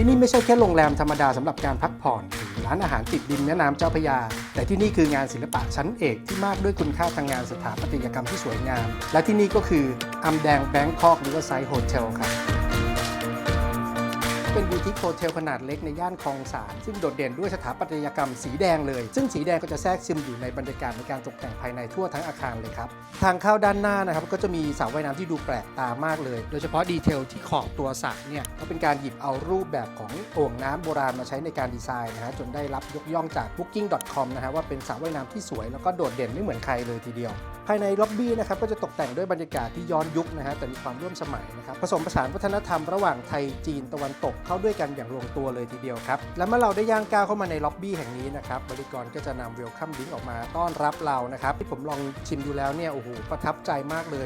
ที่นี่ไม่ใช่แค่โรงแรมธรรมดาสำหรับการพักผ่อนหรือร้านอาหารติดดินแม่น้ำเจ้าพระยา แต่ที่นี่คืองานศิลปะชั้นเอกที่มากด้วยคุณค่าทางงานสถาปัตยกรรมที่สวยงาม และที่นี่ก็คืออัมแดงแบงคอกหรือว่าไซโฮเทลครับ เป็นบูติกโฮเทลขนาดเล็กในย่านคลองสานซึ่งโดดเด่นด้วยสถาปัตยกรรมสีแดงเลย ซึ่งสีแดงก็จะแทรกซึมอยู่ในบรรยากาศในการตกแต่งภายในทั่วทั้งอาคารเลยครับทางเข้าด้านหน้านะครับก็จะมีสระว่ายน้ำที่ดูแปลกตามากเลย โดยเฉพาะดีเทลที่ขอบตัวสระเนี่ยก็เป็นการหยิบเอารูปแบบของโอ่งน้ำโบราณมาใช้ในการดีไซน์นะฮะจนได้รับยกย่องจาก booking.com นะฮะว่าเป็นสระว่ายน้ำที่สวยแล้วก็โดดเด่นไม่เหมือนใครเลยทีเดียว ภายในล็อบบี้นะครับก็จะตกแต่งด้วยบรรยากาศที่ย้อนยุคนะฮะแต่มีความร่วมสมัยนะครับผสมผสานวัฒนธรรมระหว่างไทยจีนตะวันตกเข้าด้วยกันอย่างลงตัวเลยทีเดียวครับ และเมื่อเราได้ย่างก้าวเข้ามาในล็อบบี้แห่งนี้นะครับบริกรก็จะนำเวลคัมดิ้งออกมาต้อนรับเรานะครับที่ผมลองชิมดูแล้วเนี่ยโอ้โหประทับใจมากเลย